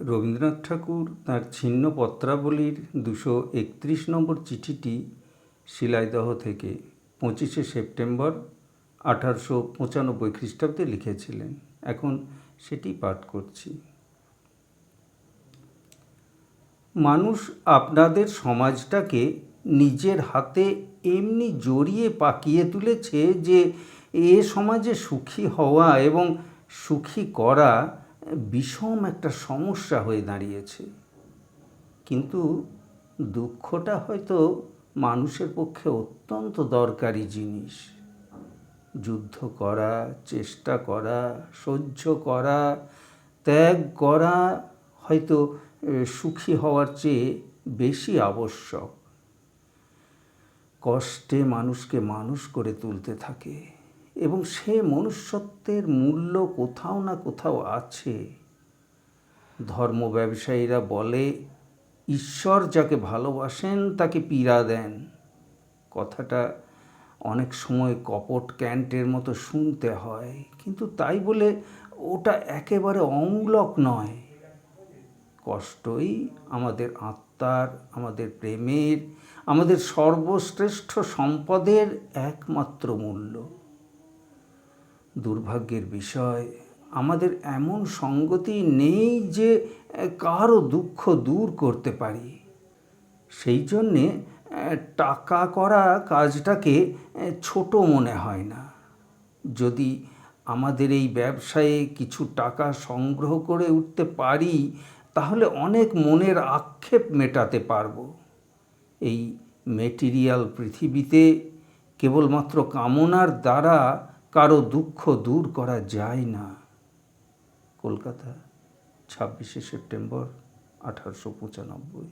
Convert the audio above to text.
রবীন্দ্রনাথ ঠাকুর তাঁর ছিন্ন পত্রাবলীর দুশো একত্রিশ নম্বর চিঠিটি শিলাইদহ থেকে পঁচিশে সেপ্টেম্বর আঠারোশো পঁচানব্বই খ্রিস্টাব্দে লিখেছিলেন। এখন সেটি পাঠ করছি। মানুষ আপনাদের সমাজটাকে নিজের হাতে এমনি জড়িয়ে পাকিয়ে তুলেছে যে এ সমাজে সুখী হওয়া এবং সুখী করা বিষম একটা সমস্যা হয়ে দাঁড়িয়েছে। কিন্তু দুঃখটা হয়তো মানুষের পক্ষে অত্যন্ত দরকারি জিনিস। যুদ্ধ করা, চেষ্টা করা, সহ্য করা, ত্যাগ করা হয়তো সুখী হওয়ার চেয়ে বেশি আবশ্যক। কষ্টে মানুষকে মানুষ করে তুলতে থাকে। এবং সে মনুষ্যত্বের মূল্য কোথাও না কোথাও আছে। ধর্ম ব্যবসায়ীরা বলে, ঈশ্বর যাকে ভালোবাসেন, তাকে পীড়া দেন। কথাটা অনেক সময় কপট ক্যান্টের মতো শুনতে হয়, কিন্তু তাই বলে ওটা একেবারে অমূলক নয়। কষ্টই আমাদের আত্মার, আমাদের প্রেমের, আমাদের সর্বশ্রেষ্ঠ সম্পদের একমাত্র মূল্য। দুর্ভাগ্যের বিষয়। আমাদের এমন সঙ্গতি নেই যে কারও দুঃখ দূর করতে পারি। সেই জন্যে, টাকা করা কাজটাকে ছোট মনে হয় না। যদি আমাদের এই ব্যবসায়ে কিছু টাকা সংগ্রহ করে উঠতে পারি, তাহলে অনেক মনের আক্ষেপ মেটাতে পারব। এই মেটেরিয়াল পৃথিবীতে কেবলমাত্র কামনার দ্বারা কারও দুঃখ দূর করা যায় না। কলকাতা ছাব্বিশে সেপ্টেম্বর আঠারোশো পঁচানব্বই।